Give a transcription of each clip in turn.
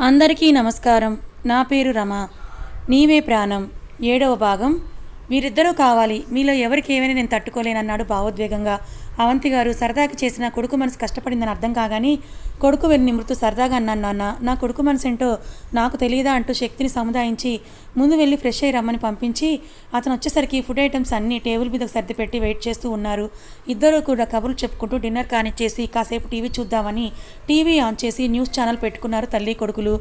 అందరికీ నమస్కారం. నా పేరు రమ. నీవే ప్రాణం. ఏడవ భాగం. వీరిద్దరూ కావాలి. మీలో ఎవరికి ఏమైనా నేను తట్టుకోలేనన్నాడు భావోద్వేగంగా. అవంతి గారు సరదాకి చేసిన కొడుకు మనసు కష్టపడిందని అర్థం కాగాని కొడుకు వెళ్ళి మృతు సరదాగా అన్నాను నాన్న. నా కొడుకు మనసు ఏంటో నాకు తెలియదా? అంటూ శక్తిని సముదాయించి ముందు వెళ్ళి ఫ్రెష్ అయ్యి రమ్మని పంపించి అతను వచ్చేసరికి ఫుడ్ ఐటమ్స్ అన్నీ టేబుల్ మీద సర్ది పెట్టి వెయిట్ చేస్తూ ఉన్నారు. ఇద్దరు కూడా కబుర్లు చెప్పుకుంటూ డిన్నర్ కానిచ్చేసి కాసేపు టీవీ చూద్దామని టీవీ ఆన్ చేసి న్యూస్ ఛానల్ పెట్టుకున్నారు తల్లి కొడుకులు.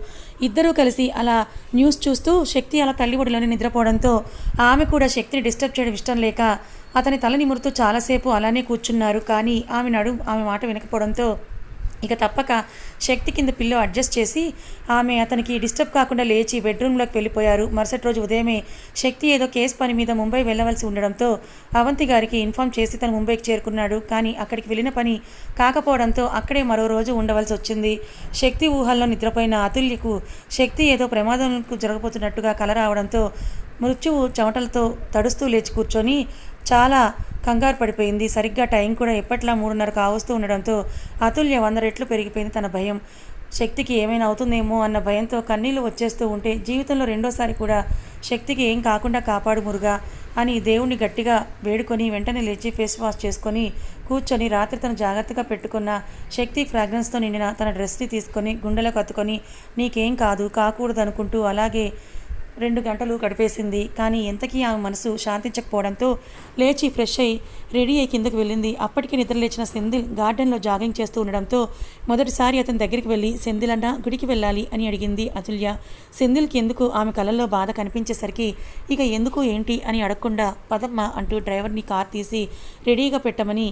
ఇద్దరూ కలిసి అలా న్యూస్ చూస్తూ శక్తి అలా తల్లి ఒడిలోనే నిద్రపోవడంతో ఆమె కూడా శక్తిని డిస్టర్బ్ చేయడం ఇష్టం లేక అతని తల నిమురుతూ చాలాసేపు అలానే కూర్చున్నారు. కానీ ఆమె నడు ఆమె మాట వినకపోవడంతో ఇక తప్పక శక్తి కింద పిల్లో అడ్జస్ట్ చేసి ఆమె అతనికి డిస్టర్బ్ కాకుండా లేచి బెడ్రూమ్లోకి వెళ్ళిపోయారు. మరుసటి రోజు ఉదయమే శక్తి ఏదో కేసు పని మీద ముంబై వెళ్ళవలసి ఉండడంతో అవంతి గారికి ఇన్ఫామ్ చేసి తను ముంబైకి చేరుకున్నాడు. కానీ అక్కడికి వెళ్ళిన పని కాకపోవడంతో అక్కడే మరో రోజు ఉండవలసి వచ్చింది. శక్తి ఊహల్లో నిద్రపోయిన అతుల్యకు శక్తి ఏదో ప్రమాదంకు జరగబోతున్నట్టుగా కల రావడంతో మృత్యువు చెమటలతో తడుస్తూ లేచి కూర్చొని చాలా కంగారు పడిపోయింది. సరిగ్గా టైం కూడా ఎప్పట్లా మూడున్నర కావస్తూ ఉండడంతో అతుల్య వంద రెట్లు పెరిగిపోయింది తన భయం. శక్తికి ఏమైనా అవుతుందేమో అన్న భయంతో కన్నీళ్ళు వచ్చేస్తూ ఉంటే జీవితంలో రెండోసారి కూడా శక్తికి ఏం కాకుండా కాపాడు మురుగా అని దేవుణ్ణి గట్టిగా వేడుకొని వెంటనే లేచి ఫేస్ వాష్ చేసుకొని కూర్చొని రాత్రి తను జాగ్రత్తగా పెట్టుకున్న శక్తి ఫ్రాగ్రెన్స్తో నిండిన తన డ్రెస్ని తీసుకొని గుండెలకు కత్తుకొని నీకేం కాదు కాకూడదు అనుకుంటూ అలాగే రెండు గంటలు గడిపేసింది. కానీ ఎంతకీ ఆమె మనసు శాంతించకపోవడంతో లేచి ఫ్రెష్ అయి రెడీ అయి కిందకు వెళ్ళింది. అప్పటికి నిద్రలేచిన సెందిల్ గార్డెన్లో జాగింగ్ చేస్తూ ఉండడంతో మొదటిసారి అతని దగ్గరికి వెళ్ళి సెందిల్ అన్న గుడికి వెళ్ళాలి అని అడిగింది అతుల్య. సెందిల్కి ఎందుకు ఆమె కళ్ళల్లో బాధ కనిపించేసరికి ఇక ఎందుకు ఏంటి? అని అడగకుండా పదమ్మ అంటూ డ్రైవర్ని కార్ తీసి రెడీగా పెట్టమని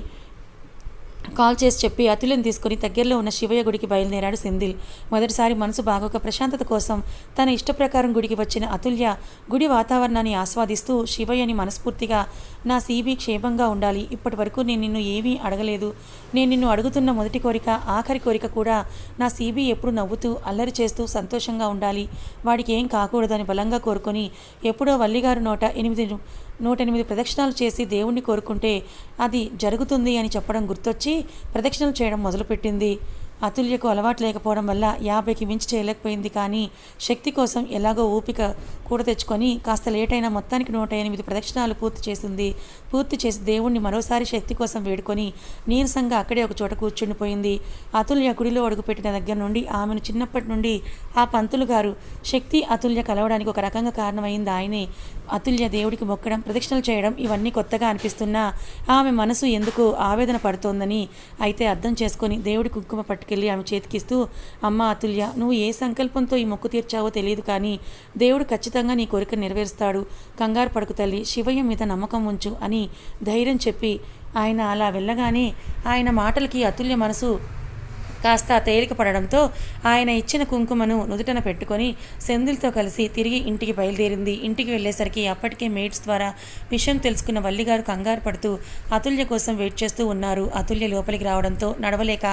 కాల్ చేసి చెప్పి అతులను తీసుకుని దగ్గరలో ఉన్న శివయ్య గుడికి బయలుదేరాడు సెందిల్ మొదటిసారి మనసు బాగోక ప్రశాంతత కోసం తన ఇష్టప్రకారం గుడికి వచ్చిన అతుల్య గుడి వాతావరణాన్ని ఆస్వాదిస్తూ శివయ్యని మనస్ఫూర్తిగా నా సీబీ క్షేమంగా ఉండాలి. ఇప్పటి వరకు నేను నిన్ను ఏమీ అడగలేదు. నేను నిన్ను అడుగుతున్న మొదటి కోరిక ఆఖరి కోరిక కూడా నా సీబీ ఎప్పుడు నవ్వుతూ అల్లరి చేస్తూ సంతోషంగా ఉండాలి. వాడికి ఏం కాకూడదని బలంగా కోరుకొని ఎప్పుడో వల్లిగారు నోట ఎనిమిది నూట ఎనిమిది ప్రదక్షిణాలు చేసి దేవుణ్ణి కోరుకుంటే అది జరుగుతుంది అని చెప్పడం గుర్తొచ్చి ప్రదక్షిణలు చేయడం మొదలుపెట్టింది. అతుల్యకు అలవాటు లేకపోవడం వల్ల యాభైకి మించి చేయలేకపోయింది కానీ శక్తి కోసం ఎలాగో ఊపిక కూడ తెచ్చుకొని కాస్త లేట్ అయిన మొత్తానికి నూట ఎనిమిది ప్రదక్షిణాలు పూర్తి చేసింది. పూర్తి చేసి దేవుణ్ణి మరోసారి శక్తి కోసం వేడుకొని నీరసంగా అక్కడే ఒక చోట కూర్చుండిపోయింది. అతుల్య గుడిలో అడుగుపెట్టిన దగ్గర నుండి ఆమెను చిన్నప్పటి నుండి ఆ పంతులు గారు శక్తి అతుల్య కలవడానికి ఒక రకంగా కారణమైంది ఆయనే. అతుల్య దేవుడికి మొక్కడం ప్రదక్షిణలు చేయడం ఇవన్నీ కొత్తగా అనిపిస్తున్నా ఆమె మనసు ఎందుకు ఆవేదన పడుతోందని అయితే అర్థం చేసుకొని దేవుడి కుంకుమ పట్టు పట్టుకెళ్ళి ఆమె చేతికిస్తూ అమ్మ అతుల్య నువ్వు ఏ సంకల్పంతో ఈ మొక్కు తీర్చావో తెలియదు కానీ దేవుడు ఖచ్చితంగా నీ కోరిక నెరవేరుస్తాడు. కంగారు పడుకు తల్లి శివయ్య మీద నమ్మకం ఉంచు అని ధైర్యం చెప్పి ఆయన అలా వెళ్ళగానే ఆయన మాటలకి అతుల్య మనసు కాస్త తేలిక పడడంతో ఆయన ఇచ్చిన కుంకుమను నుదుటన పెట్టుకొని సెందులతో కలిసి తిరిగి ఇంటికి బయలుదేరింది. ఇంటికి వెళ్ళేసరికి అప్పటికే మేట్స్ ద్వారా విషయం తెలుసుకున్న వల్లిగారు కంగారు పడుతూ అతుల్య కోసం వెయిట్ చేస్తూ ఉన్నారు. అతుల్య లోపలికి రావడంతో నడవలేక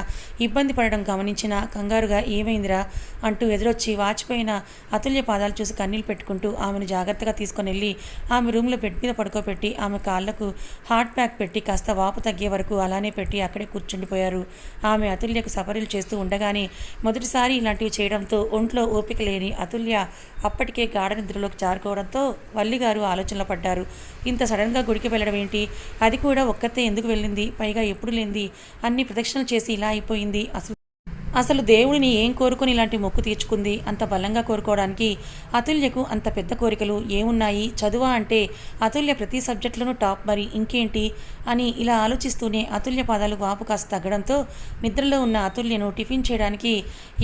ఇబ్బంది పడడం గమనించిన కంగారుగా ఏమైందిరా? అంటూ ఎదురొచ్చి వాచిపోయిన అతుల్య పాదాలు చూసి కన్నీళ్ళు పెట్టుకుంటూ ఆమెను జాగ్రత్తగా తీసుకొని వెళ్ళి ఆమె రూమ్లో బెడ్ మీద పడుకోబెట్టి ఆమె కాళ్ళకు హార్ట్ ప్యాక్ పెట్టి కాస్త వాపు తగ్గే వరకు అలానే పెట్టి అక్కడే కూర్చుండిపోయారు. ఆమె అతుల్యకు సపరీలు చేస్తూ ఉండగానే మొదటిసారి ఇలాంటివి చేయడంతో ఒంట్లో ఓపిక లేని అతుల్య అప్పటికే గాఢ నిద్రలోకి జారుకోవడంతో వల్లిగారు ఆలోచనలో పడ్డారు. ఇంత సడన్గా గుడికి వెళ్ళడం ఏంటి? అది కూడా ఒక్కతే ఎందుకు వెళ్ళింది? పైగా ఎప్పుడు లేనిది? అన్ని ప్రదక్షిణలు చేసి ఇలా అయిపోయింది. అసలు అసలు దేవుడిని ఏం కోరుకొని ఇలాంటి మొక్కు తీర్చుకుంది? అంత బలంగా కోరుకోవడానికి అతుల్యకు అంత పెద్ద కోరికలు ఏమున్నాయి? చదువా అంటే అతుల్య ప్రతి సబ్జెక్టులోనూ టాప్ మరి ఇంకేంటి? అని ఇలా ఆలోచిస్తూనే అతుల్య పాదాలు వాపు కాస్త తగ్గడంతో నిద్రలో ఉన్న అతుల్యను టిఫిన్ చేయడానికి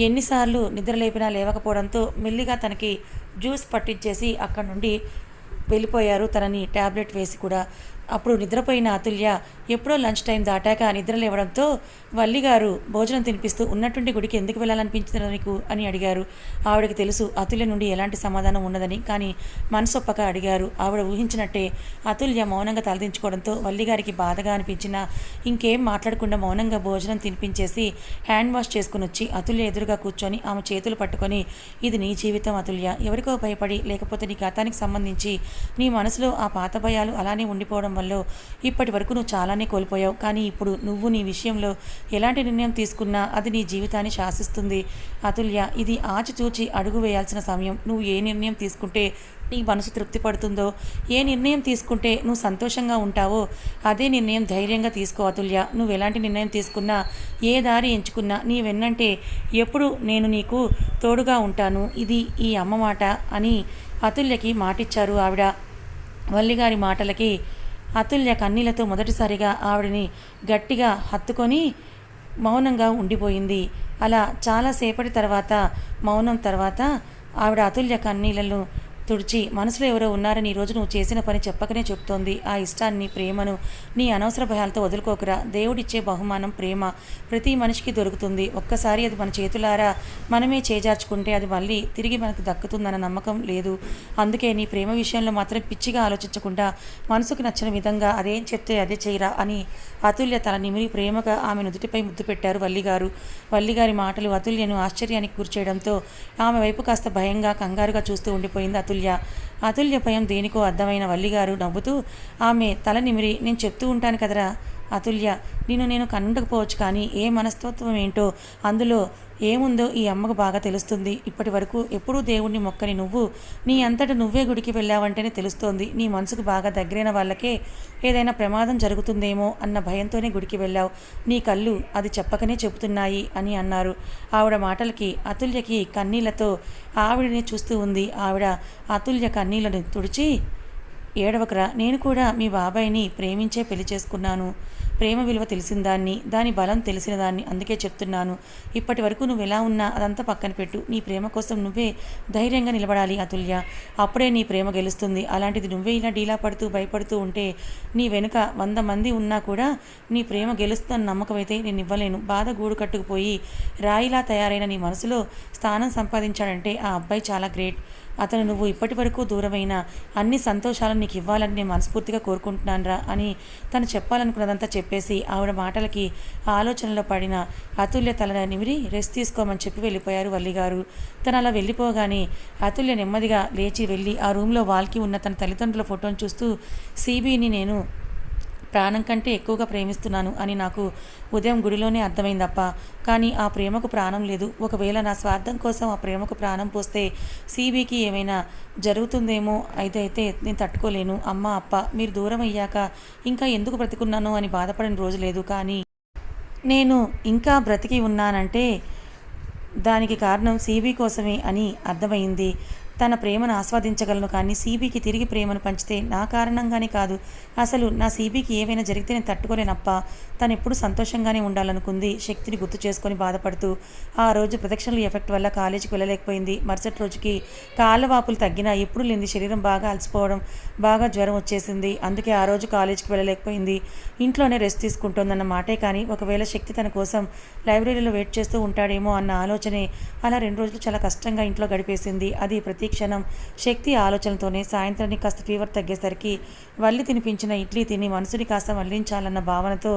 ఎన్నిసార్లు నిద్ర లేపినా లేవకపోవడంతో మెల్లిగా తనకి జ్యూస్ పట్టించేసి అక్కడి నుండి వెళ్ళిపోయారు తనని ట్యాబ్లెట్ వేసి కూడా. అప్పుడు నిద్రపోయిన అతుల్య ఎప్పుడో లంచ్ టైం దాటాక నిద్ర లేవడంతో వల్లిగారు భోజనం తినిపిస్తూ ఉన్నట్టుండి గుడికి ఎందుకు వెళ్ళాలనిపించింది నీకు అని అడిగారు. ఆవిడకి తెలుసు అతుల్య నుండి ఎలాంటి సమాధానం ఉండదని కానీ మనసొప్పక అడిగారు. ఆవిడ ఊహించినట్టే అతుల్య మౌనంగా తలదించుకోవడంతో వల్లిగారికి బాధగా అనిపించినా ఇంకేం మాట్లాడకుండా మౌనంగా భోజనం తినిపించేసి హ్యాండ్ వాష్ చేసుకుని వచ్చి అతుల్య ఎదురుగా కూర్చొని ఆమె చేతులు పట్టుకొని ఇది నీ జీవితం అతుల్య. ఎవరికో భయపడి లేకపోతే నీ గతానికి సంబంధించి నీ మనసులో ఆ పాత భయాలు అలానే ఉండిపోవడం వల్ల ఇప్పటి వరకు నువ్వు చాలానే కోల్పోయావు. కానీ ఇప్పుడు నువ్వు నీ విషయంలో ఎలాంటి నిర్ణయం తీసుకున్నా అది నీ జీవితాన్ని శాసిస్తుంది. అతుల్య ఇది ఆచితూచి అడుగు వేయాల్సిన సమయం. నువ్వు ఏ నిర్ణయం తీసుకుంటే నీ మనసు తృప్తి పడుతుందో ఏ నిర్ణయం తీసుకుంటే నువ్వు సంతోషంగా ఉంటావో అదే నిర్ణయం ధైర్యంగా తీసుకో అతుల్య. నువ్వు ఎలాంటి నిర్ణయం తీసుకున్నా ఏ దారి ఎంచుకున్నా నీ వెన్నంటే ఎప్పుడు నేను నీకు తోడుగా ఉంటాను. ఇది ఈ అమ్మ మాట అని అతుల్యకి మాటిచ్చారు ఆవిడ. వల్లిగారి మాటలకి అతుల్య కన్నీళ్ళతో మొదటిసారిగా ఆవిడని గట్టిగా హత్తుకొని మౌనంగా ఉండిపోయింది. అలా చాలాసేపటి తర్వాత మౌనం తర్వాత ఆవిడ అతుల్య కన్నీళ్ళను తుడిచి మనసులో ఎవరో ఉన్నారని ఈరోజు నువ్వు చేసిన పని చెప్పకనే చెప్తోంది. ఆ ఇష్టాన్ని ప్రేమను నీ అనవసర భయాలతో వదులుకోకురా. దేవుడిచ్చే బహుమానం ప్రేమ ప్రతి మనిషికి దొరుకుతుంది. ఒక్కసారి అది మన చేతులారా మనమే చేజార్చుకుంటే అది మళ్ళీ తిరిగి మనకు దక్కుతుందన్న నమ్మకం లేదు. అందుకే నీ ప్రేమ విషయంలో మాత్రం పిచ్చిగా ఆలోచించకుండా మనసుకు నచ్చిన విధంగా అదేం చెప్తే అదే చేయరా అని అతుల్య తల నిమిరి ప్రేమగా ఆమె నుదుటిపై ముద్దు పెట్టారు వల్లిగారు. వల్లిగారి మాటలు అతుల్యను ఆశ్చర్యానికి గురిచేయడంతో ఆమె వైపు కాస్త భయంగా కంగారుగా చూస్తూ ఉండిపోయింది అతుల్య. అతుల్య. భయం దేనికో అర్థమైన వల్లిగారు నవ్వుతూ ఆమె తల నిమిరి నేను చెప్తూ ఉంటాను కదరా. అతుల్య నిన్ను నేను కనుండకపోవచ్చు కానీ ఏ మనస్తత్వం ఏంటో అందులో ఏముందో ఈ అమ్మకు బాగా తెలుస్తుంది. ఇప్పటి వరకు ఎప్పుడూ దేవుణ్ణి మొక్కని నువ్వు నీ అంతట నువ్వే గుడికి వెళ్ళావంటేనే తెలుస్తోంది. నీ మనసుకు బాగా దగ్గరైన వాళ్ళకే ఏదైనా ప్రమాదం జరుగుతుందేమో అన్న భయంతోనే గుడికి వెళ్ళావు. నీ కళ్ళు అది చెప్పకనే చెబుతున్నాయి అని అన్నారు. ఆవిడ మాటలకి అతుల్యకి కన్నీళ్ళతో ఆవిడని చూస్తూ ఉంది. ఆవిడ అతుల్య కన్నీళ్ళను తుడిచి ఏడవకరా నేను కూడా మీ బాబాయిని ప్రేమించే పెళ్ళి చేసుకున్నాను. ప్రేమ విలువ తెలిసిన దాన్ని దాని బలం తెలిసిన దాన్ని అందుకే చెప్తున్నాను. ఇప్పటి వరకు నువ్వు ఎలా ఉన్నా అదంతా పక్కన పెట్టు. నీ ప్రేమ కోసం నువ్వే ధైర్యంగా నిలబడాలి అతుల్య. అప్పుడే నీ ప్రేమ గెలుస్తుంది. అలాంటిది నువ్వే ఇలా డీలా పడుతూ భయపడుతూ ఉంటే నీ వెనుక వంద మంది ఉన్నా కూడా నీ ప్రేమ గెలుస్తున్న నమ్మకం అయితే నేను ఇవ్వలేను. బాధ గూడు కట్టుకుపోయి రాయిలా తయారైన నీ మనసులో స్థానం సంపాదించాడంటే ఆ అబ్బాయి చాలా గ్రేట్. అతను నువ్వు ఇప్పటి వరకు దూరమైన అన్ని సంతోషాలను నీకు ఇవ్వాలని నేను మనస్ఫూర్తిగా కోరుకుంటున్నానురా అని తను చెప్పాలనుకున్నదంతా చెప్పేసి ఆవిడ మాటలకి ఆలోచనలో పడిన అతుల్య తల నిమిరి రెస్ట్ తీసుకోమని చెప్పి వెళ్ళిపోయారు వల్లిగారు. తను అలా వెళ్ళిపోగానే అతుల్య నెమ్మదిగా లేచి వెళ్ళి ఆ రూమ్లో వాల్కి ఉన్న తన తల్లిదండ్రుల ఫోటోను చూస్తూ సీబీని నేను ప్రాణం కంటే ఎక్కువగా ప్రేమిస్తున్నాను అని నాకు ఉదయం గుడిలోనే అర్థమైందప్ప. కానీ ఆ ప్రేమకు ప్రాణం లేదు. ఒకవేళ నా స్వార్థం కోసం ఆ ప్రేమకు ప్రాణం పోస్తే సీబీకి ఏమైనా జరుగుతుందేమో అయితే అయితే నేను తట్టుకోలేను. అమ్మ అప్ప మీరు దూరం అయ్యాక ఇంకా ఎందుకు బ్రతికున్నాను అని బాధపడిన రోజు లేదు. కానీ నేను ఇంకా బ్రతికి ఉన్నానంటే దానికి కారణం సీబీ కోసమే అని అర్థమైంది. తన ప్రేమను ఆస్వాదించగలను కానీ సీబీకి తిరిగి ప్రేమను పంచితే నా కారణంగానే కాదు. అసలు నా సీబీకి ఏవైనా జరిగితే నేను తట్టుకోలేనప్ప. తను ఎప్పుడు సంతోషంగానే ఉండాలనుకుంది. శక్తిని గుర్తు చేసుకొని బాధపడుతూ ఆ రోజు ప్రదక్షిణల ఎఫెక్ట్ వల్ల కాలేజీకి వెళ్ళలేకపోయింది. మరుసటి రోజుకి కాళ్ళ వాపులు తగ్గినా ఎప్పుడు లేని శరీరం బాగా అలసిపోవడం బాగా జ్వరం వచ్చేసింది. అందుకే ఆ రోజు కాలేజీకి వెళ్ళలేకపోయింది. ఇంట్లోనే రెస్ట్ తీసుకుంటోందన్న మాటే కానీ ఒకవేళ శక్తి తన కోసం లైబ్రరీలో వెయిట్ చేస్తూ ఉంటాడేమో అన్న ఆలోచనే అలా రెండు రోజులు చాలా కష్టంగా ఇంట్లో గడిపేసింది. అది ప్రతి క్షణం శక్తి ఆలోచనతోనే సాయంత్రానికి కాస్త ఫీవర్ తగ్గేసరికి వల్లి తినిపించిన ఇడ్లీ తిని మనసుని కాస్త మళ్ళించాలన్న భావనతో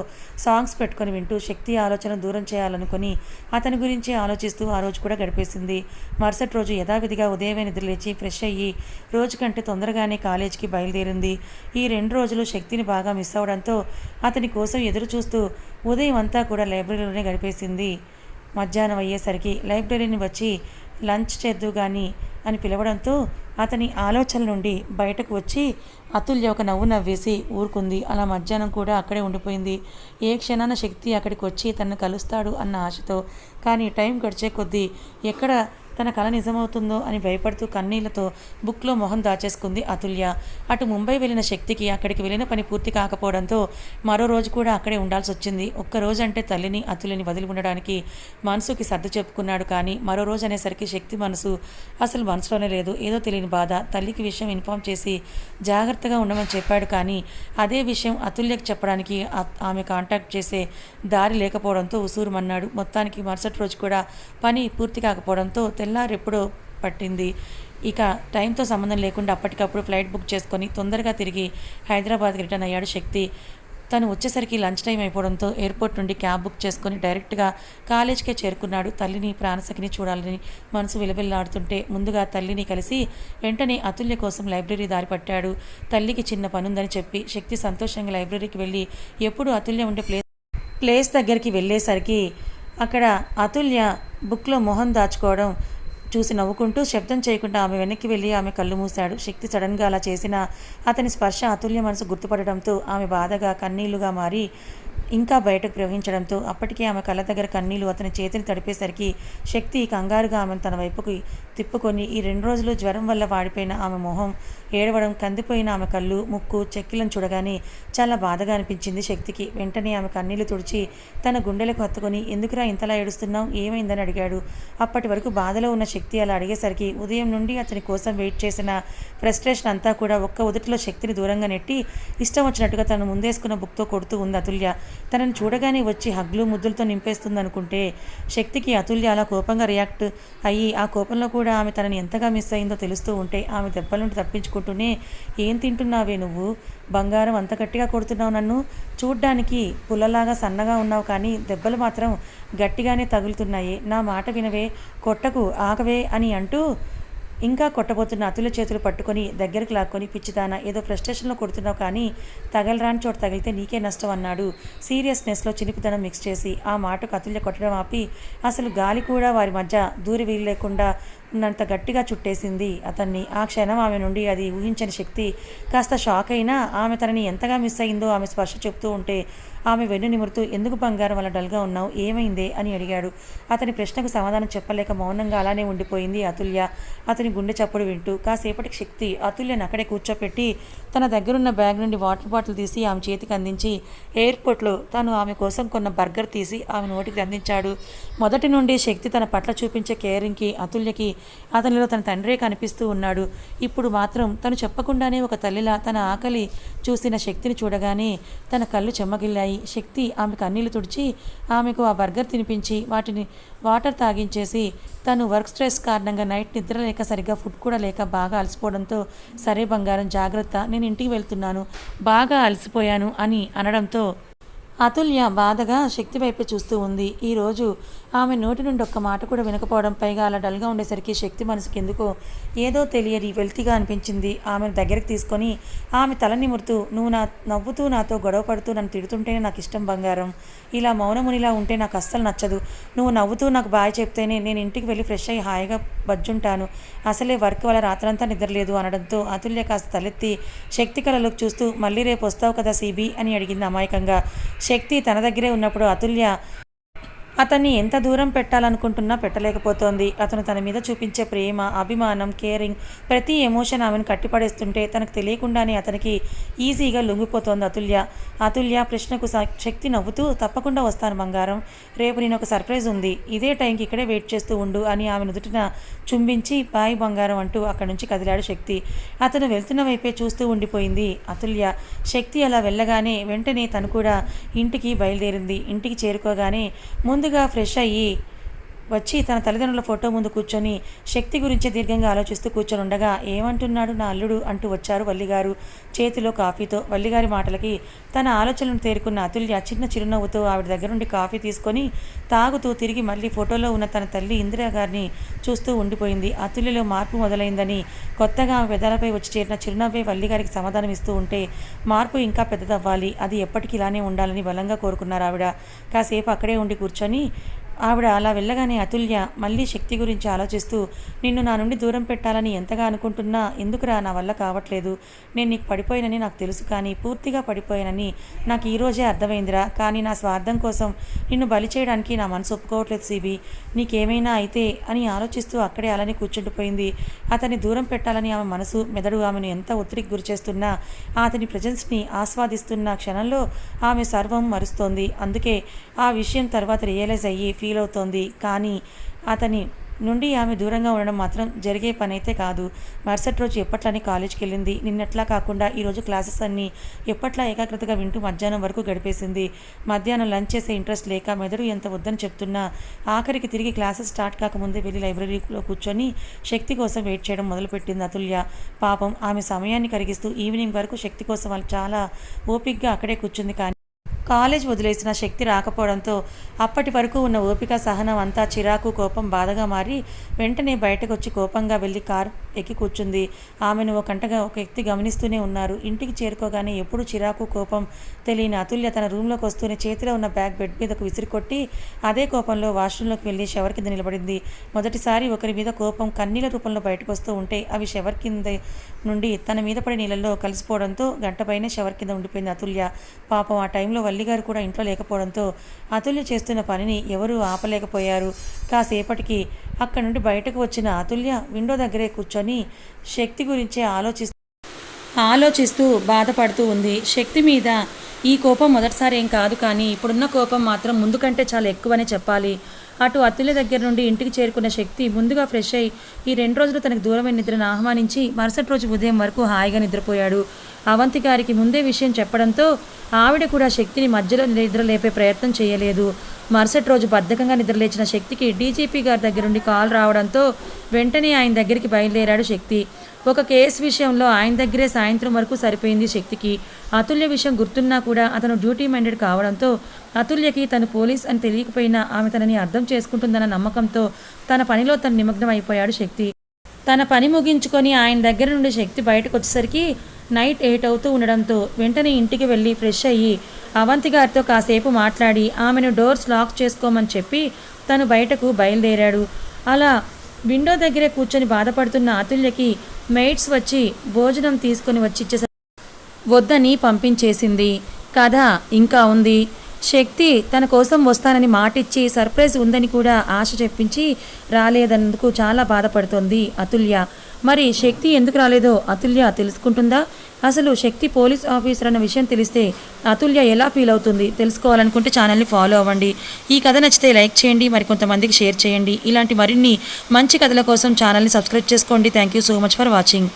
సాంగ్స్ పెట్టుకొని వింటూ శక్తి ఆలోచన దూరం చేయాలనుకుని అతని గురించి ఆలోచిస్తూ ఆ రోజు కూడా గడిపేసింది. మరుసటి రోజు యథావిధిగా ఉదయమే నిద్రలేచి ఫ్రెష్ అయ్యి రోజు కంటే తొందరగానే కాలేజీకి బయలుదేరింది. ఈ రెండు రోజులు శక్తిని బాగా మిస్ అవడంతో అతని కోసం ఎదురు చూస్తూ ఉదయం అంతా కూడా లైబ్రరీలోనే గడిపేసింది. మధ్యాహ్నం అయ్యేసరికి లైబ్రరీని వచ్చి లంచ్ చేద్దు కానీ అని పిలవడంతో అతని ఆలోచన నుండి బయటకు వచ్చి అతుల్య ఒక నవ్వు నవ్వేసి ఊరుకుంది. అలా మధ్యాహ్నం కూడా అక్కడే ఉండిపోయింది. ఏ క్షణాన శక్తి అక్కడికి వచ్చి తనను కలుస్తాడు అన్న ఆశతో. కానీ టైం గడిచే కొద్దీ ఎక్కడ తన కళ నిజమవుతుందో అని భయపడుతూ కన్నీళ్ళతో బుక్లో మొహం దాచేసుకుంది అతుల్య. అటు ముంబై వెళ్ళిన శక్తికి అక్కడికి వెళ్ళిన పని పూర్తి కాకపోవడంతో మరో రోజు కూడా అక్కడే ఉండాల్సి వచ్చింది ఒక్క రోజు అంటే తల్లిని అతుల్యని వదిలి ఉండడానికి మనసుకి సర్దు చెప్పుకున్నాడు కానీ మరో రోజు అనేసరికి శక్తి మనసు అసలు మనసులోనే లేదు. ఏదో తెలియని బాధ. తల్లికి విషయం ఇన్ఫామ్ చేసి జాగ్రత్తగా ఉండమని చెప్పాడు కానీ అదే విషయం అతుల్యకు చెప్పడానికి ఆమె కాంటాక్ట్ చేసే దారి లేకపోవడంతో ఉసూరుమన్నాడు. మొత్తానికి మరుసటి రోజు కూడా పని పూర్తి కాకపోవడంతో తెల్లారెప్పుడో పట్టింది. ఇక టైంతో సంబంధం లేకుండా అప్పటికప్పుడు ఫ్లైట్ బుక్ చేసుకొని తొందరగా తిరిగి హైదరాబాద్కి రిటర్న్ అయ్యాడు శక్తి. తను వచ్చేసరికి లంచ్ టైం అయిపోవడంతో ఎయిర్పోర్ట్ నుండి క్యాబ్ బుక్ చేసుకొని డైరెక్ట్గా కాలేజ్కే చేరుకున్నాడు. తల్లిని ప్రాణసఖిని చూడాలని మనసు విలవిల్లాడుతుంటే ముందుగా తల్లిని కలిసి వెంటనే అతుల్య కోసం లైబ్రరీ దారి పట్టాడు. తల్లికి చిన్న పనుందని చెప్పి శక్తి సంతోషంగా లైబ్రరీకి వెళ్ళి ఎప్పుడు అతుల్య ఉండే ప్లేస్ ప్లేస్ దగ్గరికి వెళ్ళేసరికి అక్కడ అతుల్య బుక్లో మొహం దాచుకోవడం చూసి నవ్వుకుంటూ శబ్దం చేయకుండా ఆమె వెనక్కి వెళ్ళి ఆమె కళ్ళు మూశాడు. శక్తి సడన్గా అలా చేసిన అతని స్పర్శ అతుల్య మనసు గుర్తుపడడంతో ఆమె బాధగా కన్నీళ్ళుగా మారి ఇంకా బయటకు ప్రవహించడంతో అప్పటికే ఆమె కళ్ళ దగ్గర కన్నీళ్ళు అతని చేతిని తడిపేసరికి శక్తి కంగారుగా ఆమెను తన వైపుకి తిప్పుకొని ఈ రెండు రోజులు జ్వరం వల్ల వాడిపోయిన ఆమె మొహం ఏడవడం కందిపోయిన ఆమె కళ్ళు ముక్కు చెక్కిలను చూడగానే చాలా బాధగా అనిపించింది శక్తికి. వెంటనే ఆమె కన్నీళ్ళు తుడిచి తన గుండెలకు హత్తుకొని ఎందుకురా ఇంతలా ఏడుస్తున్నావు? ఏమైందని అడిగాడు. అప్పటి వరకు బాధలో ఉన్న శక్తి అలా అడిగేసరికి ఉదయం నుండి అతని కోసం వెయిట్ చేసిన ఫ్రస్ట్రేషన్ అంతా కూడా ఒక్క ఉదటిలో శక్తిని దూరంగా నెట్టి ఇష్టం వచ్చినట్టుగా తను ముందేసుకున్న బుక్తో కొడుతూ ఉంది అతుల్య. తనని చూడగానే వచ్చి హగ్లు ముద్దులతో నింపేస్తుందనుకుంటే శక్తికి అతుల్య అలా కోపంగా రియాక్ట్ అయ్యి ఆ కోపంలో కూడా ఆమె తనని ఎంతగా మిస్ అయిందో తెలుస్తూ ఉంటే ఆమె దెబ్బల నుండి తప్పించుకుంటూనే ఏం తింటున్నావే నువ్వు? బంగారం అంత గట్టిగా కొడుతున్నావు నన్ను. చూడ్డానికి పుల్లలాగా సన్నగా ఉన్నావు కానీ దెబ్బలు మాత్రం గట్టిగానే తగులుతున్నాయి. నా మాట వినవే కొట్టకు ఆగవే అని అంటూ ఇంకా కొట్టబోతున్న అతుల చేతులు పట్టుకొని దగ్గరికి లాక్కొని పిచ్చిదాన ఏదో ఫ్రస్ట్రేషన్లో కొడుతున్నావు కానీ తగలరాని చోట తగిలితే నీకే నష్టం అన్నాడు. సీరియస్నెస్లో చినిపిదనం మిక్స్ చేసి ఆ మాటకు అతుల్య కొట్టడం ఆపి అసలు గాలి కూడా వారి మధ్య దూరి వీలు లేకుండా ఉన్నంత గట్టిగా చుట్టేసింది. అతన్ని ఆ క్షణం ఆమె నుండి అది ఊహించని శక్తి కాస్త షాక్ అయినా ఆమె తనని ఎంతగా మిస్ అయిందో ఆమె స్పర్శ చెప్తూ ఉంటే ఆమె వెన్ను నిమురుతూ ఎందుకు బంగారం వల్ల డల్గా ఉన్నావు? ఏమైందే? అని అడిగాడు. అతని ప్రశ్నకు సమాధానం చెప్పలేక మౌనంగా అలానే ఉండిపోయింది అతుల్య. అతని గుండె చప్పుడు వింటూ కాసేపటికి శక్తి అతుల్యను అక్కడే కూర్చోపెట్టి తన దగ్గరున్న బ్యాగ్ నుండి వాటర్ బాటిల్ తీసి ఆమె చేతికి అందించి ఎయిర్పోర్ట్లో తను ఆమె కోసం కొన్న బర్గర్ తీసి ఆమె నోటికి అందించాడు. మొదటి నుండి శక్తి తన పట్ల చూపించే కేరింగ్కి అతుల్యకి అతనిలో తన తండ్రే కనిపిస్తూ ఉన్నాడు. ఇప్పుడు మాత్రం తను చెప్పకుండానే ఒక తల్లిలా తన ఆకలి చూసిన శక్తిని చూడగానే తన కళ్ళు చెమ్మగిల్లాయి శక్తి ఆమె కన్నీళ్ళు తుడిచి ఆమెకు ఆ బర్గర్ తినిపించి వాటిని వాటర్ తాగించేసి తను వర్క్ స్ట్రెస్ కారణంగా నైట్ నిద్ర లేక సరిగ్గా ఫుడ్ కూడా లేక బాగా అలసిపోవడంతో సరే బంగారం జాగ్రత్త నేను ఇంటికి వెళ్తున్నాను బాగా అలసిపోయాను అని అనడంతో అతుల్య బాధగా శక్తి వైపు చూస్తూ ఉంది. ఈరోజు ఆమె నోటి నుండి ఒక్క మాట కూడా వినకపోవడం పైగా అలా డల్గా ఉండేసరికి శక్తి మనసుకి ఎందుకో ఏదో తెలియని వెల్తిగా అనిపించింది. ఆమెను దగ్గరికి తీసుకొని ఆమె తల నిమురుతూ నువ్వు నా నవ్వుతూ నాతో గొడవ పడుతూ నన్ను తిడుతుంటేనే నాకు ఇష్టం బంగారం. ఇలా మౌనమునిలా ఉంటే నాకు అస్సలు నచ్చదు. నువ్వు నవ్వుతూ నాకు బాయ్ చెప్తేనే నేను ఇంటికి వెళ్ళి ఫ్రెష్ అయ్యి హాయిగా బజ్జుంటాను. అసలే వర్క్ వల్ల రాత్రంతా నిద్రలేదు అనడంతో అతుల్య కాస్త తలెత్తి శక్తి కళలోకి చూస్తూ మళ్ళీ రేపు వస్తావు కదా సిబి అని అడిగింది అమాయకంగా. శక్తి తన దగ్గరే ఉన్నప్పుడు అతుల్య అతన్ని ఎంత దూరం పెట్టాలనుకుంటున్నా పెట్టలేకపోతోంది. అతను తన మీద చూపించే ప్రేమ అభిమానం కేరింగ్ ప్రతి ఎమోషన్ ఆమెను కట్టిపడేస్తుంటే తనకు తెలియకుండానే అతనికి ఈజీగా లొంగిపోతోంది అతుల్య. అతుల్య ప్రశ్నకు శక్తి నవ్వుతూ తప్పకుండా వస్తాను బంగారం. రేపు నేను ఒక సర్ప్రైజ్ ఉంది. ఇదే టైంకి ఇక్కడే వెయిట్ చేస్తూ ఉండు అని ఆమె నుదుటిన చుంబించి బాయ్ బంగారం అంటూ అక్కడి నుంచి కదిలాడు శక్తి. అతను వెళ్తున్న వైపే చూస్తూ ఉండిపోయింది అతుల్య. శక్తి అలా వెళ్ళగానే వెంటనే తను కూడా ఇంటికి బయలుదేరింది. ఇంటికి చేరుకోగానే ముందు ముందుగా ఫ్రెష్ అయ్యి వచ్చి తన తల్లిదండ్రుల ఫోటో ముందు కూర్చొని శక్తి గురించి దీర్ఘంగా ఆలోచిస్తూ కూర్చొని ఉండగా ఏమంటున్నాడు నా అల్లుడు? అంటూ వచ్చారు వల్లిగారు. చేతిలో కాఫీతో వల్లిగారి మాటలకి తన ఆలోచనలను తేరుకున్న అతుల్య చిన్న చిరునవ్వుతో ఆవిడ దగ్గర నుండి కాఫీ తీసుకొని తాగుతూ తిరిగి మళ్ళీ ఫోటోలో ఉన్న తన తల్లి ఇందిరా గారిని చూస్తూ ఉండిపోయింది. అతుల్యలో మార్పు మొదలైందని కొత్తగా ఆమె పెదాలపై వచ్చి చేరిన చిరునవ్వే వల్లిగారికి సమాధానం ఇస్తూ ఉంటే మార్పు ఇంకా పెద్దదవ్వాలి. అది ఎప్పటికీ ఇలానే ఉండాలని బలంగా కోరుకున్నారు ఆవిడ. కాసేపు అక్కడే ఉండి కూర్చొని ఆవిడ అలా వెళ్ళగానే అతుల్య మళ్ళీ శక్తి గురించి ఆలోచిస్తూ నిన్ను నా నుండి దూరం పెట్టాలని ఎంతగా అనుకుంటున్నా ఎందుకురా నా వల్ల కావట్లేదు? నేను నీకు పడిపోయానని నాకు తెలుసు కానీ పూర్తిగా పడిపోయానని నాకు ఈరోజే అర్థమైందిరా. కానీ నా స్వార్థం కోసం నిన్ను బలి చేయడానికి నా మనసు ఒప్పుకోవట్లేదు సిబి. నీకేమైనా అయితే అని ఆలోచిస్తూ అక్కడే అలానే కూర్చుండిపోయింది. అతన్ని దూరం పెట్టాలని ఆమె మనసు మెదడు ఆమెను ఎంత ఒత్తిడికి గురిచేస్తున్నా అతని ప్రజెన్స్ని ఆస్వాదిస్తున్న క్షణంలో ఆమె సర్వం మరుస్తోంది. అందుకే ఆ విషయం తర్వాత రియలైజ్ అయ్యి ఫీల్ అవుతోంది కానీ అతని నుండి ఆమె దూరంగా ఉండడం మాత్రం జరిగే పని అయితే కాదు. మరుసటి రోజు ఎప్పట్లానే కాలేజ్కి వెళ్ళింది. నిన్నట్లా కాకుండా ఈరోజు క్లాసెస్ అన్నీ ఎప్పట్లా ఏకాగ్రతగా వింటూ మధ్యాహ్నం వరకు గడిపేసింది. మధ్యాహ్నం లంచ్ చేసే ఇంట్రెస్ట్ లేక మెదడు ఎంత వద్దని చెప్తున్నా ఆఖరికి తిరిగి క్లాసెస్ స్టార్ట్ కాకముందే వెళ్ళి లైబ్రరీలో కూర్చొని శక్తి కోసం వెయిట్ చేయడం మొదలుపెట్టింది అతుల్య. పాపం ఆమె సమయాన్ని కరిగిస్తూ ఈవినింగ్ వరకు శక్తి కోసం వాళ్ళు చాలా ఓపిక్గా అక్కడే కూర్చుంది. కానీ కాలేజ్ వదిలేసిన శక్తి రాకపోవడంతో అప్పటి వరకు ఉన్న ఓపిక సహనం అంతా చిరాకు కోపం బాధగా మారి వెంటనే బయటకు వచ్చి కోపంగా వెళ్ళి కార్ ఎక్కి కూర్చుంది. ఆమెను ఒక గంటగా ఒక వ్యక్తి గమనిస్తూనే ఉన్నారు. ఇంటికి చేరుకోగానే ఎప్పుడు చిరాకు కోపం తెలియని అతుల్య తన రూమ్లోకి వస్తూనే చేతిలో ఉన్న బ్యాగ్ బెడ్ మీదకు విసిరికొట్టి అదే కోపంలో వాష్రూమ్లోకి వెళ్ళి షవర్ కింద నిలబడింది. మొదటిసారి ఒకరి మీద కోపం కన్నీల రూపంలో బయటకు వస్తూ ఉంటే అవి షవర్ కింద నుండి తన మీద పడే నీళ్ళల్లో కలిసిపోవడంతో గంట పైనే షవర్ కింద ఉండిపోయింది అతుల్య. పాపం ఆ టైంలో వల్లి గారు కూడా ఇంట్లో లేకపోవడంతో అతుల్య చేస్తున్న పనిని ఎవరూ ఆపలేకపోయారు. కాసేపటికి అక్కడి నుండి బయటకు వచ్చిన అతుల్య విండో దగ్గరే కూర్చొని శక్తి గురించే ఆలోచిస్తూ ఆలోచిస్తూ బాధపడుతూ ఉంది. శక్తి మీద ఈ కోపం మొదటిసారి ఏం కాదు కానీ ఇప్పుడున్న కోపం మాత్రం ముందు కంటే చాలా ఎక్కువనే చెప్పాలి. అటు అత్తుల దగ్గర నుండి ఇంటికి చేరుకున్న శక్తి ముందుగా ఫ్రెష్ అయి ఈ రెండు రోజులు తనకు దూరమైన నిద్రను ఆహ్వానించి మరుసటి రోజు ఉదయం వరకు హాయిగా నిద్రపోయాడు. అవంతి గారికి ముందే విషయం చెప్పడంతో ఆవిడ కూడా శక్తిని మధ్యలో నిద్రలేపే ప్రయత్నం చేయలేదు. మరుసటి రోజు బద్ధకంగా నిద్రలేచిన శక్తికి డీజీపీ గారి దగ్గర నుండి కాల్ రావడంతో వెంటనే ఆయన దగ్గరికి బయలుదేరాడు శక్తి. ఒక కేసు విషయంలో ఆయన దగ్గరే సాయంత్రం వరకు సరిపోయింది శక్తికి. అతుల్య విషయం గుర్తున్నా కూడా అతను డ్యూటీ మైండెడ్ కావడంతో అతుల్యకి తను పోలీస్ అని తెలియకపోయినా ఆమె తనని అర్థం చేసుకుంటుందన్న నమ్మకంతో తన పనిలో తను నిమగ్నం అయిపోయాడు శక్తి. తన పని ముగించుకొని ఆయన దగ్గర నుండి శక్తి బయటకు వచ్చేసరికి నైట్ ఎయిట్ అవుతూ ఉండడంతో వెంటనే ఇంటికి వెళ్ళి ఫ్రెష్ అయ్యి అవంతి గారితో కాసేపు మాట్లాడి ఆమెను డోర్స్ లాక్ చేసుకోమని చెప్పి తను బయటకు బయలుదేరాడు. అలా విండో దగ్గరే కూర్చొని బాధపడుతున్న అతుల్యకి మెయిట్స్ వచ్చి భోజనం తీసుకొని వచ్చి వద్దని పంపించేసింది. కథ ఇంకా ఉంది. శక్తి తన కోసం వస్తానని మాటిచ్చి సర్ప్రైజ్ ఉందని కూడా ఆశ చెప్పించి రాలేదన్నందుకు చాలా బాధపడుతోంది అతుల్య. మరి శక్తి ఎందుకు రాలేదో అతుల్య తెలుసుకుంటుందా? అసలు శక్తి పోలీస్ ఆఫీసర్ అన్న విషయం తెలిస్తే అతుల్య ఎలా ఫీల్ అవుతుంది? తెలుసుకోవాలనుకుంటే ఛానల్ని ఫాలో అవ్వండి. ఈ కథ నచ్చితే లైక్ చేయండి మరి కొంతమందికి షేర్ చేయండి. ఇలాంటి మరిన్ని మంచి కథల కోసం ఛానల్ని సబ్స్క్రైబ్ చేసుకోండి. Thank you so much for watching.